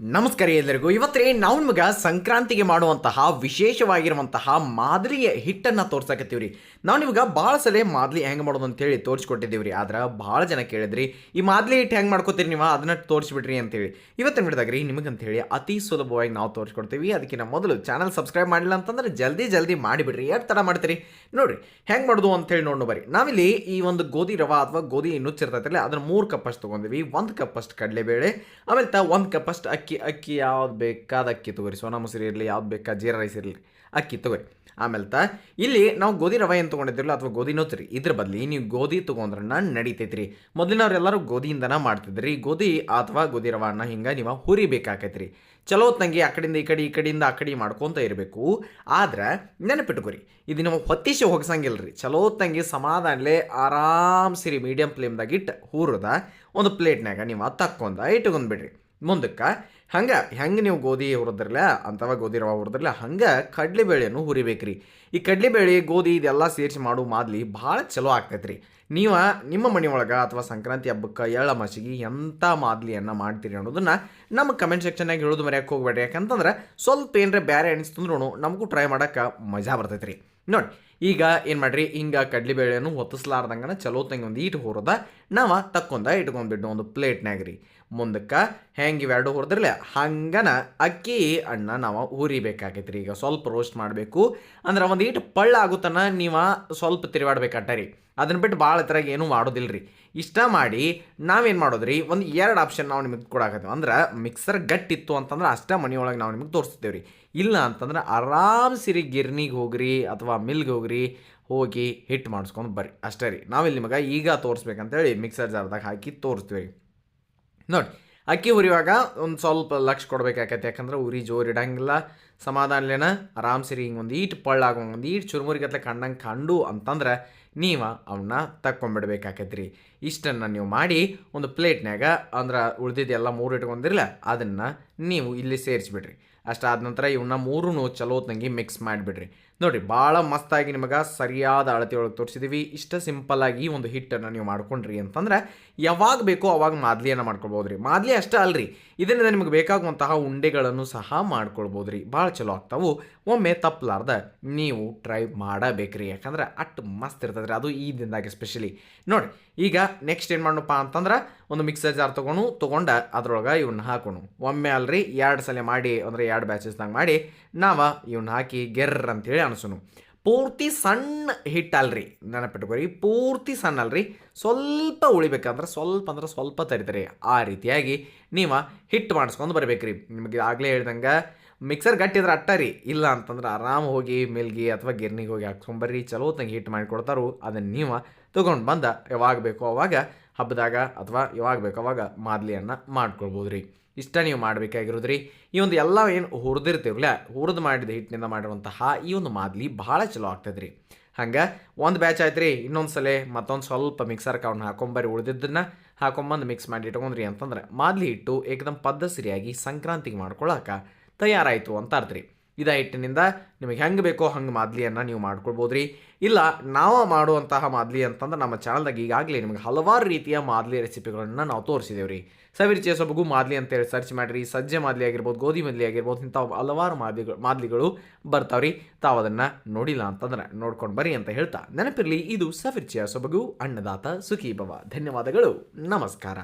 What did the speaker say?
ನಮಸ್ಕಾರ ಎಲ್ಲರಿಗೂ. ಇವತ್ತೇ ನಾವು ನಿಮಗೆ ಸಂಕ್ರಾಂತಿಗೆ ಮಾಡುವಂತಹ, ವಿಶೇಷವಾಗಿರುವಂತಹ ಮಾದರಿಯ ಹಿಟ್ಟನ್ನು ತೋರ್ಸಕತ್ತೀವಿ ರೀ ನಾವು ನಿಮ್ಗೆ ಭಾಳ ಸಲ ಮಾದಲಿ ಹೆಂಗೆ ಮಾಡೋದು ಅಂತೇಳಿ ತೋರಿಸ್ಕೊಟ್ಟಿದ್ದೀವಿ ರೀ ಆದ್ರೆ ಭಾಳ ಜನ ಕೇಳಿದ್ರಿ, ಈ ಮಾದಲಿ ಹಿಟ್ಟು ಹೆಂಗೆ ಮಾಡ್ಕೋತೀರಿ ನೀವು? ಅದನ್ನ ತೋರಿಸ್ಬಿಡ್ರಿ ಅಂತೇಳಿ. ಇವತ್ತಿನ ಬಿಡಿದಾಗ ರೀ ನಿಮಗಂತೇಳಿ ಅತಿ ಸುಲಭವಾಗಿ ನಾವು ತೋರಿಸ್ಕೊಡ್ತೀವಿ. ಅದಕ್ಕಿಂತ ಮೊದಲು ಚಾನಲ್ ಸಬ್ಸ್ಕ್ರೈಬ್ ಮಾಡಿಲ್ಲ ಅಂತಂದ್ರೆ ಜಲ್ದಿ ಜಲ್ದಿ ಮಾಡಿಬಿಡ್ರಿ. ಎರಡು ತಡ ಮಾಡ್ತೀರಿ? ನೋಡ್ರಿ, ಹೆಂಗೆ ಮಾಡೋದು ಅಂತೇಳಿ ನೋಡು ಬರ್ರಿ ನಾವಿಲ್ಲಿ ಈ ಒಂದು ಗೋಧಿ ರವ ಅಥವಾ ಗೋಧಿ ನುಚ್ಚಿರ್ತೈತಲ್ಲ ಅದನ್ನ ಮೂರು ಕಪ್ ಅಷ್ಟು ತೊಗೊಂಡಿವಿ. ಒಂದು ಕಪ್ ಅಷ್ಟು ಕಡಲೆಬೇಳೆ, ಆಮೇಲೆ ತ ಒಂದು ಕಪ್ ಅಷ್ಟು ಅಕ್ಕಿ ಅಕ್ಕಿ ಯಾವ್ದು ಬೇಕಾದ ಅಕ್ಕಿ ತಗೋರಿ. ಸೋನಾ ಮೊಸರು ಇರಲಿ, ಯಾವ್ದು ಬೇಕಾ ಜೀರಾ ರೈಸ್ ಇರಲಿ, ಅಕ್ಕಿ ತೊಗೋರಿ. ಆಮೇಲೆ ತ, ಇಲ್ಲಿ ನಾವು ಗೋಧಿ ರವೆ ಏನು ತೊಗೊಂಡಿದ್ದಿರಲ್ಲ, ಅಥವಾ ಗೋಧಿ ನೋತ್ರಿ, ಇದ್ರ ಬದಲಿ ನೀವು ಗೋಧಿ ತೊಗೊಂಡ್ರನ್ನ ನಡೀತೈತ್ರಿ. ಮೊದಲಿನವ್ರೆಲ್ಲರೂ ಗೋಧಿಯಿಂದನ ಮಾಡ್ತಿದ್ರಿ. ಗೋಧಿ ಅಥವಾ ಗೋಧಿ ರವನ್ನ ಹಿಂಗೆ ನೀವು ಹುರಿಬೇಕಾಕೈತ್ರಿ. ಚಲೋ ತಂಗಿ ಆ ಕಡೆಯಿಂದ ಈ ಕಡೆ, ಈ ಕಡೆಯಿಂದ ಆ ಕಡೆ ಮಾಡ್ಕೊತ ಇರಬೇಕು. ಆದ್ರೆ ನೆನಪಿಟ್ಕೊರಿ, ಇದು ನಾವು ಹೊತ್ತಿಸಿ ಹೋಗ್ಸಂಗಿಲ್ಲ ರೀ ಚಲೋ ತಂಗಿ ಸಮಾಧಾನಲೆ ಆರಾಮ್ ಸಿರಿ ಮೀಡಿಯಂ ಫ್ಲೇಮ್ದಾಗ ಇಟ್ಟು ಹುರಿದ, ಒಂದು ಪ್ಲೇಟ್ನಾಗ ನೀವು ತಕ್ಕೊಂದ ಇಟ್ಕೊಂಡ್ಬಿಡ್ರಿ ಮುಂದಕ್ಕೆ, ಹಂಗೆ, ಹೆಂಗೆ ನೀವು ಗೋಧಿ ಹುರಿದ್ರಲ್ಲ ಅಂಥವ ಗೋಧಿ ರವೆ ಹುರಿದ್ರಲ್ಲ ಹಂಗೆ ಕಡಲೆಬೇಳೆಯನ್ನು ಹುರಿಬೇಕ್ರಿ. ಈ ಕಡಲೆಬೇಳೆ ಗೋಧಿ ಇದೆಲ್ಲ ಸೇರಿಸಿ ಮಾಡೋ ಮಾದಲಿ ಭಾಳ ಚಲೋ ಆಗ್ತೈತ್ರಿ. ನೀವು ನಿಮ್ಮ ಮನೆಯೊಳಗೆ ಅಥವಾ ಸಂಕ್ರಾಂತಿ ಹಬ್ಬಕ್ಕೆ ಎಳ್ಳ ಮಸಿಗೆ ಎಂಥ ಮಾದಲಿಯನ್ನು ಮಾಡ್ತೀರಿ ಅನ್ನೋದನ್ನು ನಮ್ಮ ಕಮೆಂಟ್ ಸೆಕ್ಷನ್ನಾಗ ಹೇಳೋದು ಮರ್ಯಾಕೆ ಹೋಗ್ಬೇಡ್ರಿ. ಯಾಕಂತಂದ್ರೆ ಸ್ವಲ್ಪ ಏನರ ಬೇರೆ ಅನಿಸ್ತಂದ್ರೂ ನಮಗೂ ಟ್ರೈ ಮಾಡೋಕ್ಕೆ ಮಜಾ ಬರ್ತೈತ್ರಿ. ನೋಡಿ, ಈಗ ಏನು ಮಾಡ್ರಿ? ಹಿಂಗೆ ಕಡಲೆಬೇಳೆಯನ್ನು ಹೊತ್ತಿಸ್ಲಾರ್ದಂಗನ ಚಲೋ ತಂಗಿ ಒಂದು ಈಟು ಹುರಿದ, ನಾವು ತಕ್ಕೊಂದ ಇಟ್ಕೊಂಡ್ಬಿಟ್ಟು ಒಂದು ಪ್ಲೇಟ್ನಾಗ ರೀ ಮುಂದಕ್ಕೆ ಹೆಂಗೆ ಇವೆರಡು ಹುರಿದ್ರಲ್ಲ ಹಂಗನ ಅಕ್ಕಿ ಅಣ್ಣ ನಾವು ಹುರಿಬೇಕಾಗೈತೆ ರೀ ಈಗ ಸ್ವಲ್ಪ ರೋಸ್ಟ್ ಮಾಡಬೇಕು. ಅಂದ್ರೆ ಒಂದು ಈಟು ಪಳ್ಳ ಆಗುತ್ತನ ನೀವು ಸ್ವಲ್ಪ ತಿರುಗಾಡ್ಬೇಕಟ್ಟ ರೀ ಅದನ್ನ ಬಿಟ್ಟು ಭಾಳ ಇದ್ರಾಗ ಏನೂ ಮಾಡೋದಿಲ್ಲ ರೀ ಇಷ್ಟ ಮಾಡಿ ನಾವೇನು ಮಾಡೋದ್ರಿ? ಒಂದು ಎರಡು ಆಪ್ಷನ್ ನಾವು ನಿಮಗೆ ಕೊಡಾಕತ್ತೀವಿ. ಅಂದ್ರೆ ಮಿಕ್ಸರ್ ಗಟ್ಟಿತ್ತು ಅಂತಂದ್ರೆ ಅಷ್ಟೇ ಮನೆಯೊಳಗೆ ನಾವು ನಿಮಗೆ ತೋರಿಸ್ತೀವಿ ರೀ ಇಲ್ಲ ಅಂತಂದ್ರೆ ಆರಾಮ್ ಸಿರಿ ಗಿರ್ನಿಗೆ ಹೋಗ್ರಿ ಅಥವಾ ಮಿಲ್ಗೆ ಹೋಗ್ರಿ, ಹೋಗಿ ಹಿಟ್ಟು ಮಾಡಿಸ್ಕೊಂಡು ಬರ್ರಿ. ಅಷ್ಟೇ ರೀ. ನಾವಿಲ್ಲಿ ನಿಮಗೆ ಈಗ ತೋರಿಸ್ಬೇಕಂತೇಳಿ ಮಿಕ್ಸರ್ ಜಾರ್ದಾಗ ಹಾಕಿ ತೋರಿಸ್ತೀವಿ ರೀ ನೋಡಿ, ಅಕ್ಕಿ ಉರಿಯುವಾಗ ಒಂದು ಸ್ವಲ್ಪ ಲಕ್ಷ ಕೊಡಬೇಕಾಗತ್ತೆ. ಯಾಕಂದ್ರೆ ಉರಿ ಜೋರು ಇಡಂಗಿಲ್ಲ. ಸಮಾಧಾನಲೇನ ಆರಾಮ್ ಸರಿ ಹಿಂಗೆ ಒಂದು ಈಟ್ ಪಳ್ಳಾಗ, ಒಂದು ಈಟ್ ಚುರುಮುರಿಗತ್ಲೆ ಕಂಡಂಗೆ ಕಂಡು ಅಂತಂದ್ರೆ ನೀವು ಅವನ್ನ ತಕ್ಕೊಂಬಿಡ್ಬೇಕಾಕೈತೆ ರೀ ಇಷ್ಟನ್ನು ನೀವು ಮಾಡಿ ಒಂದು ಪ್ಲೇಟ್ನಾಗ ಅಂದ್ರೆ ಉಳಿದಿದ್ದೆಲ್ಲ ಮೂರು ಇಟ್ಕೊಂಡಿರಲ್ಲ ಅದನ್ನು ನೀವು ಇಲ್ಲಿ ಸೇರಿಸ್ಬಿಡ್ರಿ. ಅಷ್ಟಾದ ನಂತರ ಇವನ್ನ ಮೂರು ಚಲೋ ತಂಗಿ ಮಿಕ್ಸ್ ಮಾಡಿಬಿಡ್ರಿ. ನೋಡಿರಿ, ಭಾಳ ಮಸ್ತಾಗಿ ನಿಮಗೆ ಸರಿಯಾದ ಅಳತೆ ಒಳಗೆ ತೋರಿಸಿದ್ದೀವಿ ಇಷ್ಟ ಸಿಂಪಲ್ಲಾಗಿ ಒಂದು ಹಿಟ್ಟನ್ನು ನೀವು ಮಾಡ್ಕೊಂಡ್ರಿ ಅಂತಂದ್ರೆ, ಯಾವಾಗ ಬೇಕೋ ಅವಾಗ ಮಾದಲಿಯನ್ನು ಮಾಡ್ಕೊಳ್ಬೋದು ರೀ ಮಾದಲಿ ಅಷ್ಟೇ ಅಲ್ರಿ, ಇದರಿಂದ ನಿಮಗೆ ಬೇಕಾಗುವಂತಹ ಉಂಡೆಗಳನ್ನು ಸಹ ಮಾಡ್ಕೊಳ್ಬೋದು ರೀ ಭಾಳ ಚಲೋ ಆಗ್ತಾವು. ಒಮ್ಮೆ ತಪ್ಪಲಾರ್ದ ನೀವು ಟ್ರೈ ಮಾಡಬೇಕ್ರಿ. ಯಾಕಂದ್ರೆ ಅಷ್ಟು ಮಸ್ತ್ ಇರ್ತದೆ ರೀ ಅದು ಈ ದಿನದಾಗ ಸ್ಪೆಷಲಿ ನೋಡಿ ಈಗ ನೆಕ್ಸ್ಟ್ ಏನು ಮಾಡೋಣಪ್ಪ ಅಂತಂದ್ರೆ, ಒಂದು ಮಿಕ್ಸರ್ ಜಾರ್ ತೊಗೊಂಡು, ತೊಗೊಂಡ ಅದ್ರೊಳಗೆ ಇವನ್ನ ಹಾಕೋಣ. ಒಮ್ಮೆ ಅಲ್ರಿ, ಎರಡು ಸಲ ಮಾಡಿ, ಅಂದರೆ ಎರಡು ಬ್ಯಾಚಸ್ದಾಗ ಮಾಡಿ, ನಾವು ಇವನ್ನ ಹಾಕಿ ಗೆರ್ರ ಅಂತೇಳಿ ಅನ್ಸೋನು. ಪೂರ್ತಿ ಸಣ್ಣ ಹಿಟ್ಟಲ್ರಿ ನೆನಪಿಟ್ಕೋರಿ ಪೂರ್ತಿ ಸಣ್ಣ ಅಲ್ರಿ. ಸ್ವಲ್ಪ ಉಳಿಬೇಕಂದ್ರೆ ಸ್ವಲ್ಪ ಅಂದ್ರೆ ಸ್ವಲ್ಪ ತರಿತಾರೆ ಆ ರೀತಿಯಾಗಿ ನೀವು ಹಿಟ್ಟು ಮಾಡಿಸ್ಕೊಂಡು ಬರ್ಬೇಕ್ರಿ. ನಿಮಗೆ ಆಗಲೇ ಹೇಳ್ದಂಗೆ ಮಿಕ್ಸರ್ ಗಟ್ಟಿದ್ರೆ ಅಟ್ಟ ರೀ. ಇಲ್ಲ ಅಂತಂದ್ರೆ ಆರಾಮ್ ಹೋಗಿ ಮಿಲ್ಗಿ ಅಥವಾ ಗಿರ್ನಿಗೆ ಹೋಗಿ ಹಾಕ್ಸ್ಕೊಂಬರ್ರಿ ಚಲೋ ತಂಗಿ ಹಿಟ್ಟು ಮಾಡಿಕೊಡ್ತಾರೋ ಅದನ್ನು ನೀವು ತೊಗೊಂಡು ಬಂದ ಯಾವಾಗ ಬೇಕೋ ಅವಾಗ ಹಬ್ಬದಾಗ ಅಥವಾ ಯಾವಾಗ ಬೇಕೋ ಅವಾಗ ಮಾದಲಿಯನ್ನು ಮಾಡ್ಕೊಳ್ಬೋದು ರೀ ಇಷ್ಟ ನೀವು ಮಾಡಬೇಕಾಗಿರೋದು ರೀ ಈ ಒಂದು ಎಲ್ಲ ಏನು ಹುರಿದಿರ್ತೀವಲ್ಲ ಹುರಿದು ಮಾಡಿದ ಹಿಟ್ಟಿನಿಂದ ಮಾಡಿರುವಂತಹ ಈ ಒಂದು ಮಾದಲಿ ಭಾಳ ಚಲೋ ಆಗ್ತದೆ ರೀ ಹಂಗೆ ಒಂದು ಬ್ಯಾಚ್ ಆಯ್ತು ರೀ ಇನ್ನೊಂದು ಸಲ ಮತ್ತೊಂದು ಸ್ವಲ್ಪ ಮಿಕ್ಸರ್ ಅವ್ನ ಹಾಕೊಂಬರಿ ಉಳಿದಿದ್ದನ್ನ ಹಾಕೊಂಬಂದು ಮಿಕ್ಸ್ ಮಾಡಿ ಇಟ್ಕೊಂಡ್ರಿ ಅಂತಂದ್ರೆ ಮಾದಲಿ ಹಿಟ್ಟು ಏಕದಮ್ ಪದ್ಧಸರಿಯಾಗಿ ಸಂಕ್ರಾಂತಿಗೆ ಮಾಡ್ಕೊಳಕ್ಕೆ ತಯಾರಾಯಿತು ಅಂತ ಅರ್ಥ ರೀ. ಇದ ಹಿಟ್ಟಿನಿಂದ ನಿಮಗೆ ಹೆಂಗೆ ಬೇಕೋ ಹಂಗೆ ಮಾದಲಿಯನ್ನು ನೀವು ಮಾಡ್ಕೊಳ್ಬೋದು ರೀ ಇಲ್ಲ, ನಾವು ಮಾಡುವಂತಹ ಮಾದಲಿ ಅಂತಂದ್ರೆ ನಮ್ಮ ಚಾನಲ್ದಾಗ ಈಗಾಗಲೇ ನಿಮಗೆ ಹಲವಾರು ರೀತಿಯ ಮಾದಲಿ ರೆಸಿಪಿಗಳನ್ನು ನಾವು ತೋರಿಸಿದ್ದೇವೆ ರೀ ಸವಿರುಚಿಯ ಸೊಬಗು ಮಾದಲಿ ಅಂತೇಳಿ ಸರ್ಚ್ ಮಾಡಿರಿ. ಸಜ್ಜೆ ಮಾದಲಿ ಆಗಿರ್ಬೋದು, ಗೋಧಿ ಮಾದಲಿ ಆಗಿರ್ಬೋದು ಇಂಥ ಹಲವಾರು ಮಾದಲಿಗಳು ಮಾದಲಿಗಳು ಬರ್ತಾವ್ರಿ. ತಾವು ಅದನ್ನು ನೋಡಿಲ್ಲ ಅಂತಂದ್ರೆ ನೋಡ್ಕೊಂಡು ಬರ್ರಿ ಅಂತ ಹೇಳ್ತಾ ನೆನಪಿರಲಿ, ಇದು ಸವಿರುಚಿಯ ಸೊಬಗು ಅನ್ನದಾತ ಸುಖಿ ಭವ ಧನ್ಯವಾದಗಳು. ನಮಸ್ಕಾರ.